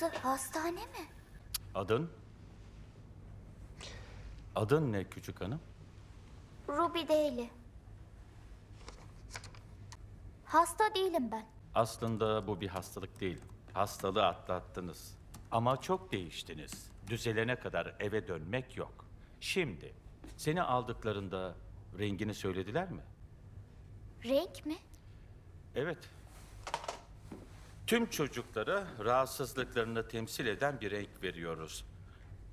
Burası hastane mi? Adın? Adın ne küçük hanım? Ruby Daly. Hasta değilim ben. Aslında bu bir hastalık değil. Hastalığı atlattınız. Ama çok değiştiniz. Düzelene kadar eve dönmek yok. Şimdi seni aldıklarında rengini söylediler mi? Renk mi? Evet. Tüm çocuklara rahatsızlıklarını temsil eden bir renk veriyoruz.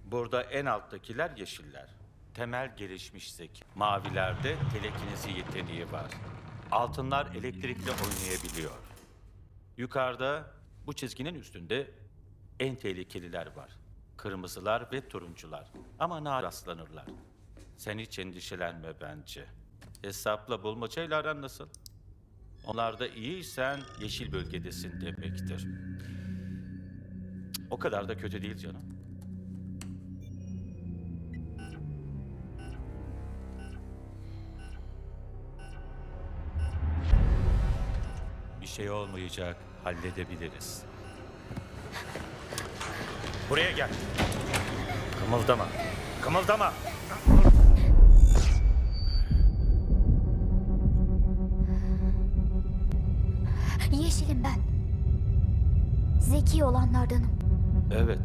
Burada en alttakiler yeşiller. Temel gelişmiş zeki. Mavilerde telekinezi yeteneği var. Altınlar elektrikle oynayabiliyor. Yukarıda bu çizginin üstünde en tehlikeliler var. Kırmızılar ve turuncular. Ama nadir rastlanırlar. Sen hiç endişelenme bence. Hesapla bulmacayla aran nasıl? Onlarda iyiysen yeşil bölgedesin demektir. O kadar da kötü değil canım. Bir şey olmayacak, halledebiliriz. Buraya gel. Kımıldama. Kımıldama. Yeşilim ben. Zeki olanlardanım. Evet,